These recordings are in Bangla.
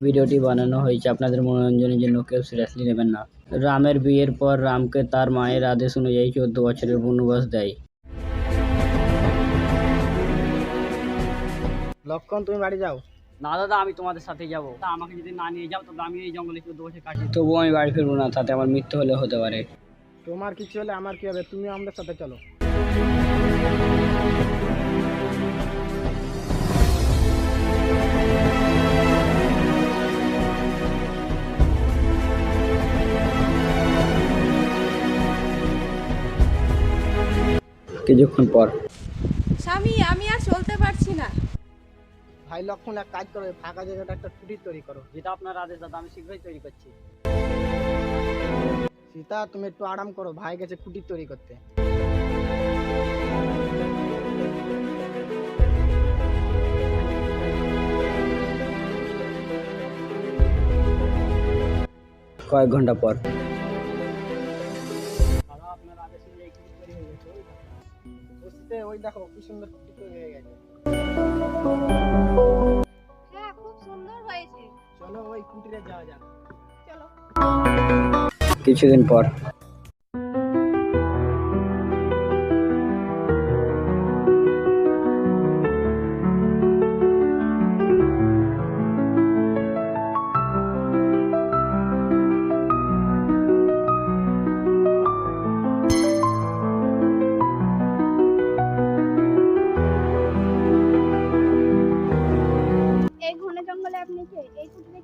ভিডিওটি বানানো হয়েছে আপনাদের মনোরঞ্জনের জন্য কেউ সিরিয়াসলি নেবেন না। রামের বিয়ের পর রামকে তার মায়ের আদেশ অনুযায়ী চোদ্দ বছরের বনবাস দেয়। লক্ষণ তুমি বাড়ি যাও। না দাদা আমি তোমাদের সাথে যাব। আমাকে যদি না নিয়ে যাও তবে আমি এই জঙ্গলে চোদ্দ বছর কাটি তবুও আমি বাড়ি ফিরবো না তাতে আমার মৃত্যু হলে হতে পারে। তোমার কিছু হলে আমার কি হবে? তুমি আমাদের সাথে চলো। কিছুক্ষণ পর। স্বামী আমি আর চলতে পারছি না। ভাই লক্ষণ এক কাজ করো ফাঁকা জায়গাটা একটা টুটি তৈরি করো যেটা আপনার আদেশ দাদা আমি শীঘ্রই তৈরি করছি। সীতা তুমি একটু আরাম করো ভাই গেছে কুটির তৈরি করতে। কয়েক ঘণ্টা পর। বসতে ওই দেখো কি সুন্দর কুটি তৈরি হয়ে গেছে। হ্যাঁ খুব সুন্দর হয়েছে। চলো ওই কুটিরে যাওয়া যাক। চলো। কিছুদিন পর।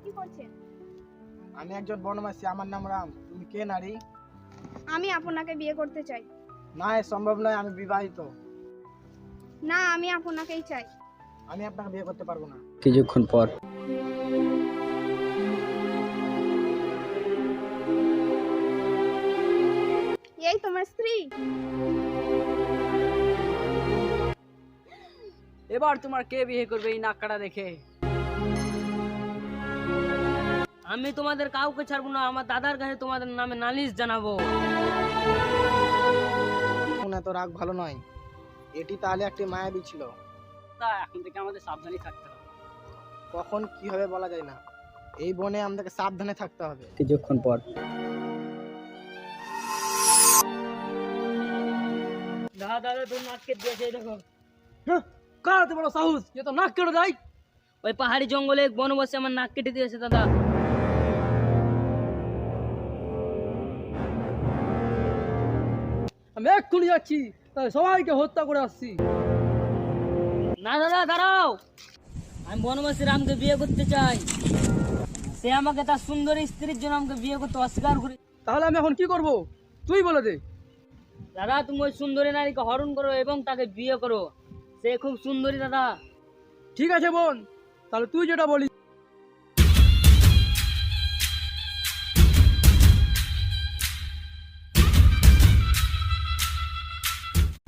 কে করছেন আমি একজন বনবাসী আমার নাম রাম। তুমি কে নারী? আমি আপনাকে বিয়ে করতে চাই। না এ সম্ভব নয় আমি বিবাহিত। না আমি আপনাকেই চাই। আমি আপনাকে বিয়ে করতে পারব না। কিছুক্ষণ পর। এই তোমার স্ত্রী? এবার তোমার কে বিয়ে করবে এই নাককাটা দেখে? আমি তোমাদের কাউকে ছাড়বো না আমার দাদার কাছে তোমাদের নামে নালিশ জানাব। এখন এত রাগ ভালো নয়। এটি তাহলে একটি মায়াবী ছিল। তা এখন থেকে আমাদের সাবধানে থাকতে হবে। কখন কি হবে বলা যায় না। এই বনে আমাদেরকে সাবধানে থাকতে হবে। কিছুক্ষণ পর। দাদা দাদা তোর নাক কেটে দিয়েছে এই দেখো। কার এত বড় সাহস? এ তো নাক কেটে দেয়। ওই পাহাড়ি জঙ্গলে এক বনবাসী আমার নাক কেটে দিয়েছে দাদা। আমি এক্ষুনি যাচ্ছি সবাইকে হত্যা করে আসছি। না দাদা দাঁড়াও। আমি বনবাসী রামকে বিয়ে করতে চাই। সে আমাকে তার সুন্দরী স্ত্রীর জন্য আমাকে বিয়ে করতে অস্বীকার করে তাহলে আমি এখন কি করব? তুই বলে দে। দাদা তুমি ওই সুন্দরী নারীকে হরণ করো এবং তাকে বিয়ে করো। সে খুব সুন্দরী দাদা। ঠিক আছে বোন তাহলে তুই যেটা বলিস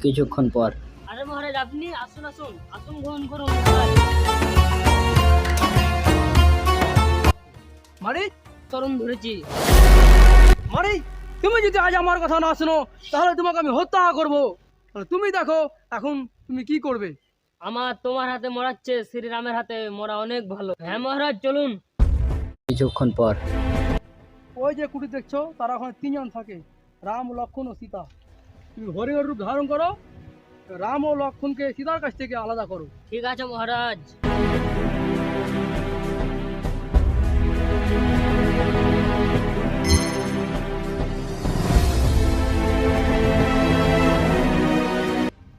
কিছুক্ষণ পর। আরে মহারাজ আপনি আসুন আসুন। আসুন গ্রহণ করুন মারি তরুণ ধরেছি। মারি তুমি যদি আজ আমার কথা না শোনো তাহলে তোমাকে আমি হত্যা করব। তুমি দেখো এখন তুমি কি করবে? আমার তোমার হাতে মরাচ্ছে শ্রীরামের হাতে মরা অনেক ভালো। হ্যাঁ মহারাজ চলুন। কিছুক্ষণ পর। ওই যে কুটি দেখছ তারা ওখানে তিনজন থাকে রাম লক্ষণ ও সীতা। তুমি হরিহর রূপ ধারণ করো রাম ও লক্ষণকে সীতার কাছ থেকে আলাদা করো। ঠিক আছে মহারাজ।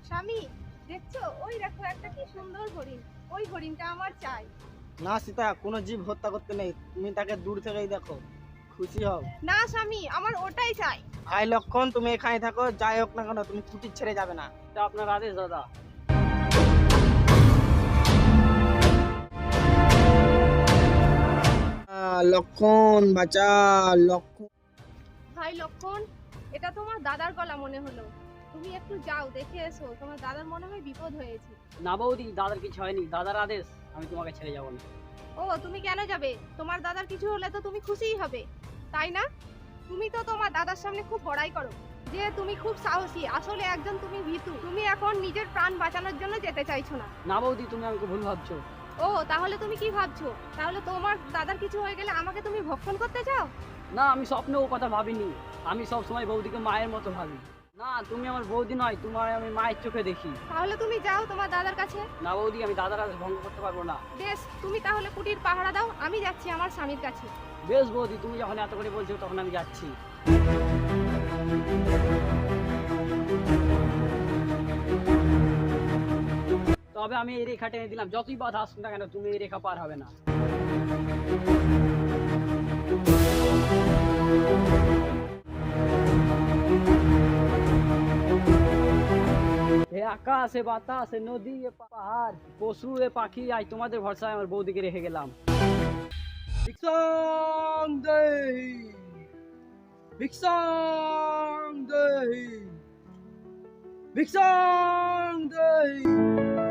স্বামী দেখছ? ওই দেখো একটা কি সুন্দর হরিণ। ওই হরিণটা আমার চাই। না সীতা কোনো জীব হত্যা করতে নেই। তুমি তাকে দূর থেকেই দেখো। খুশি হও। না স্বামী আমার ওটাই চাই। ভাই লক্ষণ তুমি এখানে থাকো যাই হোক না কেন তুমি কুটির ছেড়ে যাবে না। এটা আপনার আদেশ দাদা। লক্ষণ বাঁচা লক্ষণ। ভাই লক্ষণ এটা তোমার দাদার গলা মনে হলো। তুমি একটু যাও দেখে এসো। তোমার দাদার মনে হয় বিপদ হয়েছে। না বৌদি দাদার কিছু হয়নি। দাদার আদেশ আমি তোমাকে ছেড়ে যাব না। ও তুমি কেন যাবে? তোমার দাদার কিছু হলে তো তুমি খুশিই হবে। তাই না? তুমি তো তোমার দাদার সামনে খুব বড়াই করো যে তুমি খুব সাহসী আসলে একজন তুমি ভীতু। তুমি এখন নিজের প্রাণ বাঁচানোর জন্য যেতে চাইছো না। না বৌদি তুমি আমাকে ভুল ভাবছ। ও তাহলে তুমি কি ভাবছ? তাহলে তোমার দাদার কিছু হয়ে গেলে আমাকে তুমি ভক্ষণ করতে চাও? না আমি স্বপ্নে ও কথা ভাবিনি। আমি সব সময় বৌদিকে মায়ের মতো ভাবি। না তুমি আমার বৌদি নয় তোমার আমি মায়ের চোখে দেখি। তাহলে তুমি যাও তোমার দাদার কাছে। না বৌদি আমি দাদার কাছে ভঙ্গ করতে পারব না। বেশ তুমি তাহলে কুটির পাহারা দাও আমি যাচ্ছি আমার স্বামীর কাছে। বেশ বৌদি, তুমি যখন এত করে বলছো তখন আমি যাচ্ছি। তবে আমি এই রেখা টেনে দিলাম। যতই বাধা আসুন না কেন, তুমি এই রেখা পার হবে না। এ আকাশ বাতাস নদী, এ পাহাড়, পশু, এ পাখি আজ তোমাদের ভরসায় আমার বৌদিকে রেখে গেলাম। Big Song Day! Big Song Day! Big Song Day!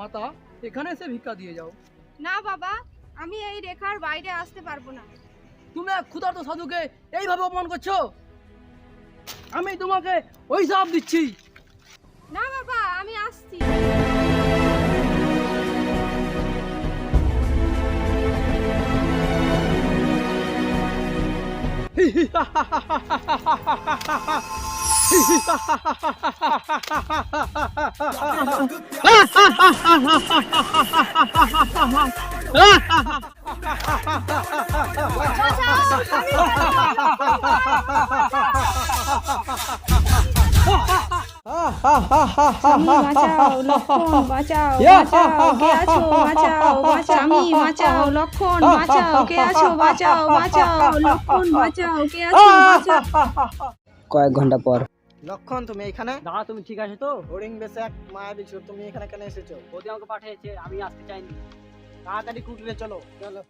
মাতা এখানে এসে ভিক্ষা দিয়ে যাও। না বাবা আমি এই রেখার বাইরে আসতে পারব না। তুমি এক ক্ষুধার্ত সাধুকে এইভাবে অপমান করছ? আমি তোমাকে ওই সাপ দিচ্ছি। না বাবা আমি আসছি। বাঁচাও লক্ষণ বাঁচাও বাঁচাও কে আছো বাঁচাও বাঁচাও স্বামী বাঁচাও লক্ষণ বাঁচাও কে আছো বাঁচাও বাঁচাও লক্ষণ বাঁচাও কয়েক ঘণ্টা পর। লক্ষণ তুমি এখানে দাদা তুমি ঠিক আছে তো হরিং বেশে এক মায়াবী ছিল তুমি এখানে কেন এসেছ বৌদি আমাকে পাঠিয়েছে আমি আসতে চাইনি তাড়াতাড়ি কুটিরে চলো চলো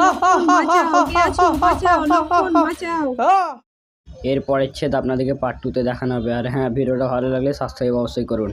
লক্ষণ বাঁচাও কে আছো বাঁচাও লক্ষণ বাঁচাও এর পরের ছেদ আপনাদেরকে পার্ট টুতে দেখানো হবে আর হ্যাঁ ভিডিওটা ভালো লাগলে সাবস্ক্রাইব অবশ্যই করুন